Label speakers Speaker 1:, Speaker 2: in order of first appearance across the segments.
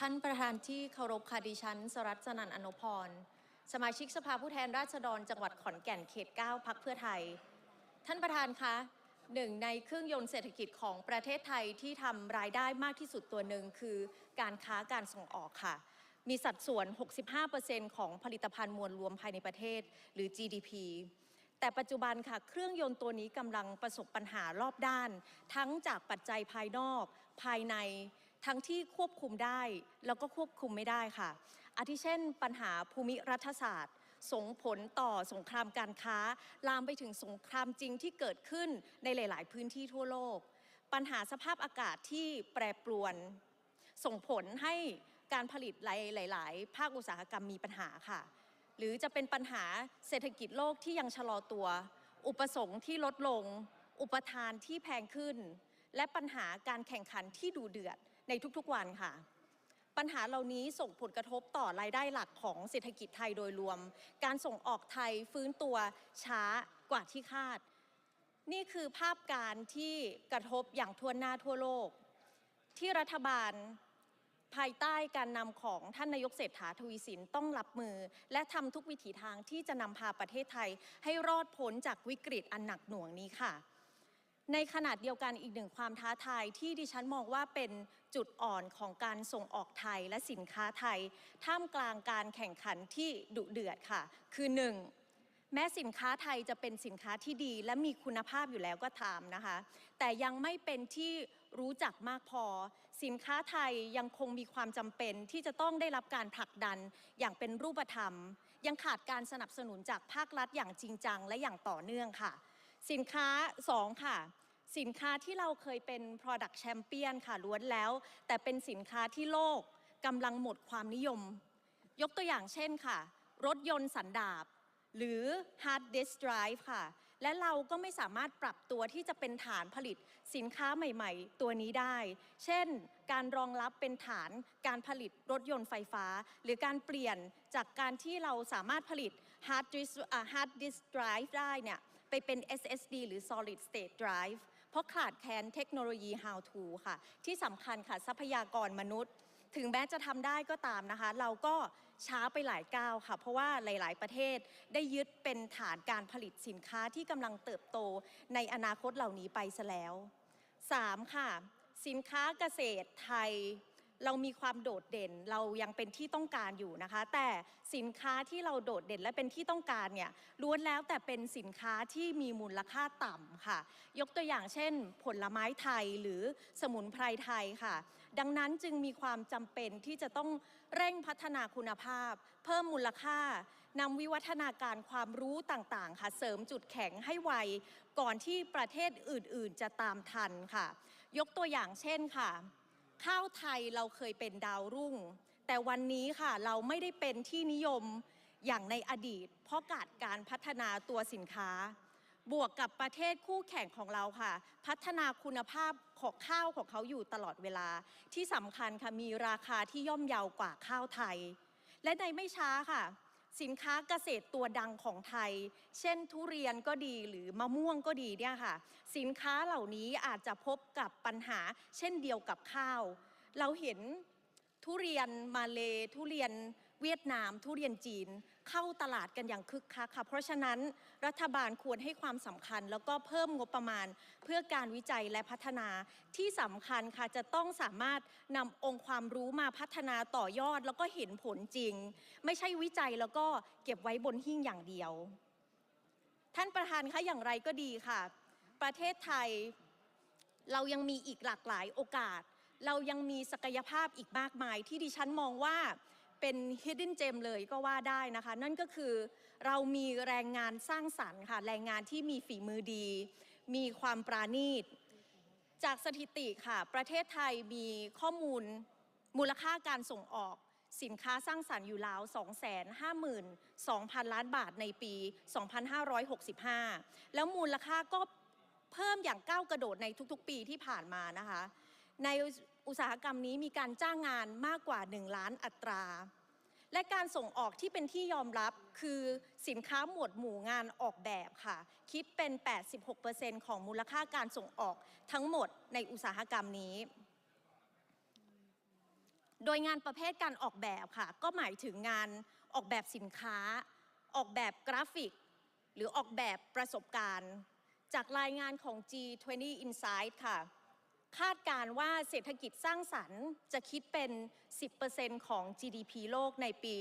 Speaker 1: ท่านประธานที่เคารพค่ะดิฉัน สรัตน์สนันอนุพร สมาชิกสภาผู้แทนราษฎรจังหวัดขอนแก่นเขต 9 พักเพื่อไทย ท่านประธานคะหนึ่งในเครื่องยนต์เศรษฐกิจของประเทศไทยที่ทำรายได้มากที่สุดตัวหนึ่งคือการค้าการส่งออกค่ะ มีสัดส่วน 65%ของผลิตภัณฑ์มวลรวมภายในประเทศ หรือ GDP แต่ปัจจุบันค่ะเครื่องยนต์ตัวนี้กำลังประสบปัญหารอบด้าน ทั้งจากปัจจัยภายนอก ภายใน ทั้งที่ควบคุมได้แล้วก็ควบคุมไม่ได้ค่ะ อาทิเช่น ปัญหาภูมิรัฐศาสตร์ ส่งผลต่อสงครามการค้า ลามไปถึงสงครามจริงที่เกิดขึ้นในหลาย ๆ พื้นที่ทั่วโลก ปัญหาสภาพอากาศที่แปรปรวน ส่งผลให้การผลิตหลาย ๆ ภาคอุตสาหกรรมมีปัญหาค่ะ หรือจะเป็นปัญหาเศรษฐกิจโลกที่ยังชะลอตัว อุปสงค์ที่ลดลง อุปทานที่แพงขึ้น และปัญหาการแข่งขันที่ดูเดือด ในทุกๆวันค่ะ ปัญหาเหล่านี้ส่งผลกระทบต่อรายได้หลักของเศรษฐกิจไทยโดยรวม การส่งออกไทยฟื้นตัวช้ากว่าที่คาด นี่คือภาพการที่กระทบอย่างทั่วหน้าทั่วโลก ที่รัฐบาลภายใต้การนำของท่านนายกเศรษฐาทวีสินต้องรับมือ และทำทุกวิถีทางที่จะนำพาประเทศไทย ให้รอดพ้นจากวิกฤตอันหนักหน่วงนี้ค่ะ ในขณะเดียวกันอีกหนึ่งความท้าทายที่ดิฉันมองว่าเป็น จุดอ่อนของการส่งออกไทยและสินค้าไทย ท่ามกลางการแข่งขันที่ดุเดือดค่ะ คือหนึ่งแม้สินค้าไทยจะเป็นสินค้าที่ดี และมีคุณภาพอยู่แล้วก็ตามนะคะ แต่ยังไม่เป็นที่รู้จักมากพอ สินค้าไทยยังคงมีความจำเป็นที่จะต้องได้รับการผลักดันอย่างเป็นรูปธรรม ยังขาดการสนับสนุนจากภาครัฐอย่างจริงจังและอย่างต่อเนื่องค่ะ สินค้า 2 ค่ะ สินค้าที่เราเคยเป็น product champion ค่ะล้วนแล้ว แต่เป็นสินค้าที่โลกกำลังหมดความนิยม ยกตัวอย่างเช่นค่ะ รถยนต์สันดาปหรือ hard disk drive ค่ะ และเราก็ไม่สามารถปรับตัวที่จะเป็นฐานผลิตสินค้าใหม่ๆ ตัวนี้ได้ เช่น การรองรับเป็นฐานการผลิตรถยนต์ไฟฟ้า หรือการเปลี่ยนจากการที่เราสามารถผลิต hard disk อ่า hard disk drive ได้เนี่ยไปเป็น SSD หรือ solid state drive เพราะขาดแคลนเทคโนโลยี how to ค่ะ ที่สำคัญค่ะทรัพยากรมนุษย์ ถึงแม้จะทำได้ก็ตามนะคะ เราก็ช้าไปหลายก้าวค่ะ เพราะว่าหลาย ๆ ประเทศได้ยึดเป็นฐานการผลิตสินค้าที่กำลังเติบโตในอนาคตเหล่านี้ไปซะแล้ว 3. ค่ะ สินค้าเกษตรไทย เรามีความโดดเด่นเรายังเป็นที่ต้องการอยู่นะคะ แต่สินค้าที่เราโดดเด่นและเป็นที่ต้องการเนี่ยล้วนแล้วแต่เป็นสินค้าที่มีมูลค่าต่ำค่ะ ยกตัวอย่างเช่น ผลไม้ไทยหรือสมุนไพรไทยค่ะ ดังนั้นจึงมีความจำเป็นที่จะต้องเร่งพัฒนาคุณภาพ เพิ่มมูลค่านำวิวัฒนาการความรู้ต่างๆ ค่ะ เสริมจุดแข็งให้ไวก่อนที่ประเทศอื่นๆ จะตามทันค่ะ ยกตัวอย่างเช่นค่ะ ข้าวไทยเราเคยเป็นดาวรุ่ง แต่วันนี้ค่ะเราไม่ได้เป็นที่นิยมอย่างในอดีต เพราะขาดการพัฒนาตัวสินค้า บวกกับประเทศคู่แข่งของเราค่ะ พัฒนาคุณภาพของข้าวของเขาอยู่ตลอดเวลา ที่สำคัญค่ะมีราคาที่ย่อมเยาวกว่าข้าวไทย และในไม่ช้าค่ะ สินค้าเกษตรตัวดังของไทย เช่นทุเรียนก็ดีหรือมะม่วงก็ดีเนี่ยค่ะ สินค้าเหล่านี้อาจจะพบกับปัญหาเช่นเดียวกับข้าว เราเห็นทุเรียนมาเลทุเรียน เวียดนาม ทุเรียนจีน เข้าตลาดกันอย่างคึกคักค่ะ เพราะฉะนั้นรัฐบาลควรให้ความสำคัญ แล้วก็เพิ่มงบประมาณ เพื่อการวิจัยและพัฒนาที่สำคัญค่ะจะต้องสามารถนำองค์ความรู้มาพัฒนาต่อยอด แล้วก็เห็นผลจริง ไม่ใช่วิจัยแล้วก็เก็บไว้บนหิ้งอย่างเดียว ท่านประธานคะอย่างไรก็ดีค่ะ ประเทศไทยเรายังมีอีกหลากหลายโอกาส เรายังมีศักยภาพอีกมากมายที่ดิฉันมองว่า เป็น hidden gem เลยก็ว่าได้นะคะ นั่นก็คือเรามีแรงงานสร้างสรรค์ค่ะ แรงงานที่มีฝีมือดี มีความปราณีต จากสถิติค่ะ ประเทศไทยมีข้อมูลมูลค่าการส่งออกสินค้าสร้างสรรค์อยู่แล้ว252,000 ล้านบาทในปี 2565 แล้วมูลค่าก็เพิ่มอย่างก้าวกระโดดในทุกๆ ปีที่ผ่านมานะคะ ใน อุตสาหกรรมนี้มีการจ้างงานมากกว่า 1 ล้านอัตรา และการส่งออกที่เป็นที่ยอมรับคือสินค้าหมวดหมู่งานออกแบบค่ะ คิดเป็น 86%ของมูลค่าการส่งออกทั้งหมดในอุตสาหกรรมนี้โดยงานประเภทการออกแบบค่ะ ก็หมายถึงงานออกแบบสินค้า ออกแบบกราฟิก หรือออกแบบประสบการณ์ จากรายงานของ G20 Insight ค่ะ คาดการว่าเศรษฐกิจสร้างสรรค์จะคิดเป็น 10%ของ GDP โลกในปี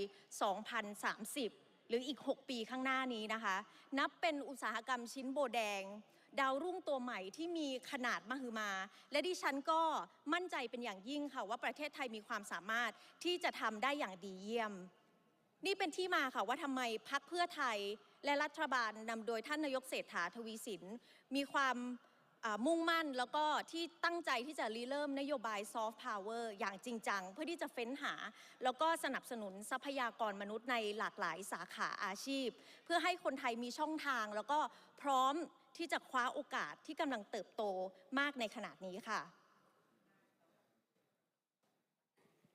Speaker 1: 2030 หรืออีก 6 ปีข้างหน้านี้นะคะ นับเป็นอุตสาหกรรมชิ้นโบแดง ดาวรุ่งตัวใหม่ที่มีขนาดมหึมา และดิฉันก็มั่นใจเป็นอย่างยิ่งค่ะว่าประเทศไทยมีความสามารถที่จะทำได้อย่างดีเยี่ยม นี่เป็นที่มาค่ะว่าทำไมพักเพื่อไทยและรัฐบาลนำโดยท่านนายกเศรษฐาทวีสิน มีความ มุ่งมั่นแล้วก็ที่ตั้งใจที่จะริเริ่มนโยบายซอฟต์พาวเวอร์อย่างจริงจัง เพื่อที่จะเฟ้นหา แล้วก็สนับสนุนทรัพยากรมนุษย์ในหลากหลายสาขาอาชีพ เพื่อให้คนไทยมีช่องทาง แล้วก็พร้อมที่จะคว้าโอกาสที่กำลังเติบโตมากในขณะนี้ค่ะ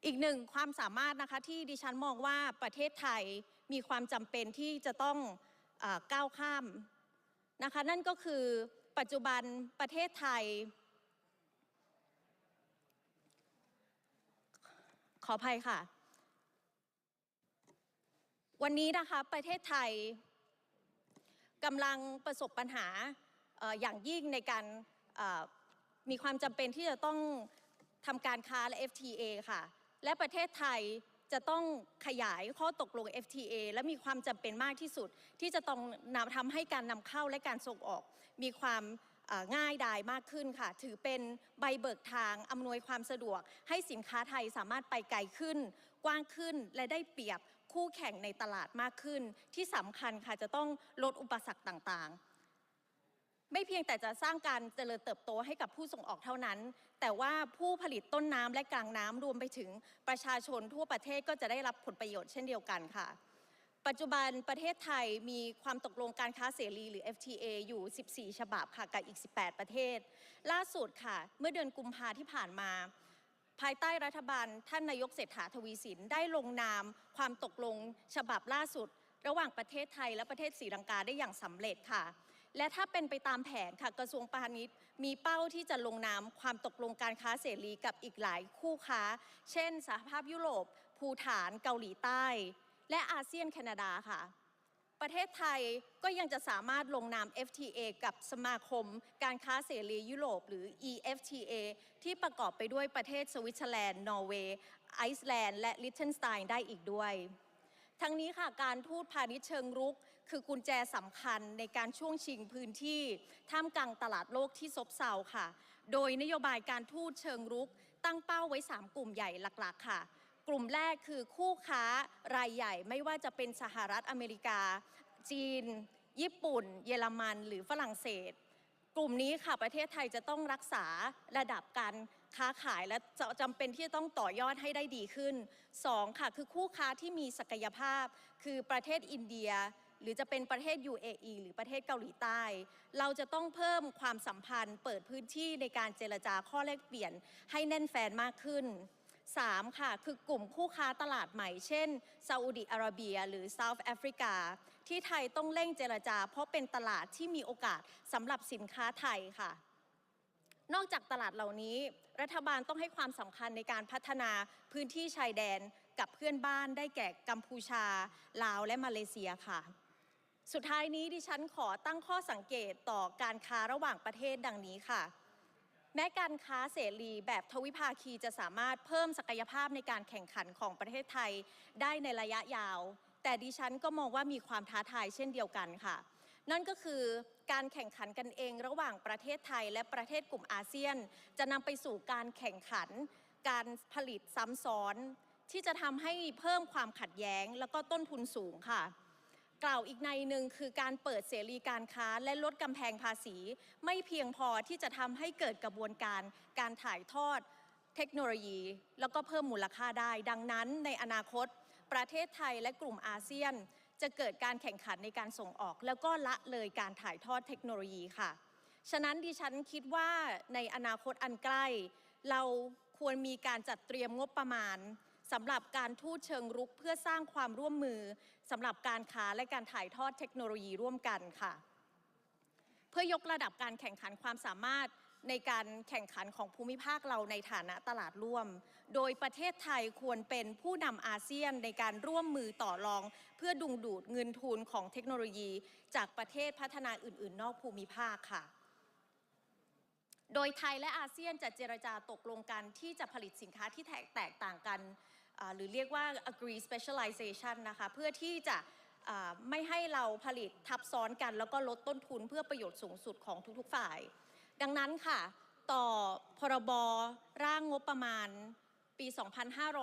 Speaker 1: อีกหนึ่งความสามารถนะคะที่ดิฉันมองว่าประเทศไทยมีความจำเป็นที่จะต้องอก้าวข้ามนะคะนั่นก็คือ ปัจจุบันประเทศไทย ขออภัยค่ะ วันนี้นะคะประเทศไทยกำลังประสบปัญหาอย่างยิ่งในการมีความจำเป็นที่จะต้องทำการค้าและ FTA ค่ะ และประเทศไทยจะต้องขยายข้อตกลง FTA และมีความจำเป็นมากที่สุด ที่จะต้องนำทำให้การนำเข้าและการส่งออก มีความง่ายดายมากขึ้นค่ะ ถือเป็นใบเบิกทางอำนวยความสะดวก ให้สินค้าไทยสามารถไปไกลขึ้น กว้างขึ้นและได้เปรียบคู่แข่งในตลาดมากขึ้น ที่สำคัญค่ะจะต้องลดอุปสรรคต่างๆ ไม่เพียงแต่จะสร้างการเจริญเติบโตให้กับผู้ส่งออกเท่านั้น แต่ว่าผู้ผลิตต้นน้ำและกลางน้ำรวมไปถึงประชาชนทั่วประเทศก็จะได้รับผลประโยชน์เช่นเดียวกันค่ะ ปัจจุบันประเทศไทยมีความตกลงการค้าเสรีหรือ FTA อยู่ 14 ฉบับค่ะกับอีก 18 ประเทศ ล่าสุดค่ะ เมื่อเดือนกุมภาที่ผ่านมา ภายใต้รัฐบาลท่านนายกเศรษฐาทวีสินได้ลงนามความตกลงฉบับล่าสุด ระหว่างประเทศไทยและประเทศศรีลังกาได้อย่างสำเร็จค่ะ และถ้าเป็นไปตามแผนค่ะกระทรวงพาณิชย์ มีเป้าที่จะลงนามความตกลงการค้าเสรีกับอีกหลายคู่ค้า เช่นสหภาพยุโรปภูฐานเกาหลีใต้ และอาเซียนแคนาดาค่ะ ประเทศไทยก็ยังจะสามารถลงนาม FTA กับสมาคม การค้าเสรียุโรปหรือ EFTA ที่ประกอบไปด้วยประเทศสวิตเซอร์แลนด์ นอร์เวย์ ไอซ์แลนด์ และลิทเทนสไตน์ได้อีกด้วยทั้งนี้ค่ะการทูตพาณิชย์เชิงรุก คือกุญแจสำคัญในการช่วงชิงพื้นที่ ท่ามกลางตลาดโลกที่ซบเซาค่ะ โดยนโยบายการทูตเชิงรุก ตั้งเป้าไว้ 3 กลุ่มใหญ่หลักๆ ค่ะ กลุ่มแรกคือคู่ค้ารายใหญ่ไม่ว่าจะเป็นสหรัฐอเมริกา จีน ญี่ปุ่น เยอรมัน หรือฝรั่งเศส กลุ่มนี้ค่ะประเทศไทยจะต้องรักษาระดับการค้าขายและจะจำเป็นที่จะต้องต่อยอดให้ได้ดีขึ้นสองค่ะคือคู่ค้าที่มีศักยภาพ คือประเทศอินเดีย หรือจะเป็นประเทศ UAE หรือประเทศเกาหลีใต้ เราจะต้องเพิ่มความสัมพันธ์ เปิดพื้นที่ในการเจรจาข้อแลกเปลี่ยนให้แน่นแฟนมากขึ้น 3 ค่ะ คือกลุ่มคู่ค้าตลาดใหม่ เช่นซาอุดิอาระเบีย หรือเซาท์แอฟริกา ที่ไทยต้องเร่งเจรจา เพราะเป็นตลาดที่มีโอกาสสำหรับสินค้าไทยค่ะ นอกจากตลาดเหล่านี้ รัฐบาลต้องให้ความสำคัญในการพัฒนาพื้นที่ชายแดนกับเพื่อนบ้านได้แก่กัมพูชา ลาวและมาเลเซียค่ะ สุดท้ายนี้ดิฉันขอตั้งข้อสังเกตต่อการค้าระหว่างประเทศดังนี้ค่ะ แม้การค้าเสรีแบบทวิภาคีจะสามารถเพิ่มศักยภาพในการแข่งขันของประเทศไทยได้ในระยะยาว แต่ดิฉันก็มองว่ามีความท้าทายเช่นเดียวกันค่ะ นั่นก็คือการแข่งขันกันเองระหว่างประเทศไทยและประเทศกลุ่มอาเซียน จะนำไปสู่การแข่งขัน การผลิตซ้ำซ้อน ที่จะทำให้เพิ่มความขัดแย้ง แล้วก็ต้นทุนสูงค่ะ กล่าวอีกในหนึ่งคือการเปิดเสรีการค้าและลดกำแพงภาษี ไม่เพียงพอที่จะทำให้เกิดกระบวนการการถ่ายทอดเทคโนโลยี แล้วก็เพิ่มมูลค่าได้ ดังนั้นในอนาคต ประเทศไทยและกลุ่มอาเซียน จะเกิดการแข่งขันในการส่งออก แล้วก็ละเลยการถ่ายทอดเทคโนโลยีค่ะ ฉะนั้นดิฉันคิดว่าในอนาคตอันใกล้ เราควรมีการจัดเตรียมงบประมาณ สำหรับการทูตเชิงรุกเพื่อสร้างความร่วมมือสำหรับการค้าและการถ่ายทอดเทคโนโลยีร่วมกันค่ะ เพื่อยกระดับการแข่งขันความสามารถในการแข่งขันของภูมิภาคเราในฐานะตลาดร่วม โดยประเทศไทยควรเป็นผู้นำอาเซียนในการร่วมมือต่อรอง เพื่อดึงดูดเงินทุนของเทคโนโลยี จากประเทศพัฒนาอื่น ๆ นอกภูมิภาคค่ะ โดยไทยและอาเซียนจะเจรจาตกลงกันที่จะผลิตสินค้าที่แตกต่างกัน หรือเรียกว่า agree specialization นะคะ เพื่อที่จะอ่าไม่ให้เราผลิตทับซ้อนกัน แล้วก็ลดต้นทุนเพื่อประโยชน์สูงสุดของทุกๆฝ่าย ดังนั้นค่ะ ต่อพรบร่างงบประมาณปี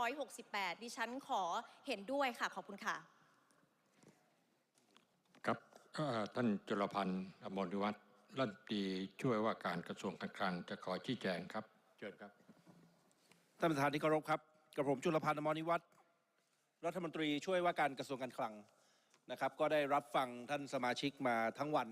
Speaker 1: 2568 ดิฉันขอเห็นด้วยค่ะ ขอบคุณค่ะ
Speaker 2: ครับเอ่อท่านจุลพันธ์อมรวิวัฒน์รัฐมนตรีช่วยว่าการกระทรวงการคลังจะขอชี้แจงครับ เชิญครับ
Speaker 3: ท่านประธานที่เคารพครับ กระผมจุลพันธ์มรนิวัฒน์รัฐมนตรีช่วยว่าการกระทรวงการคลังนะครับก็ได้รับฟังท่านสมาชิกมาทั้งวัน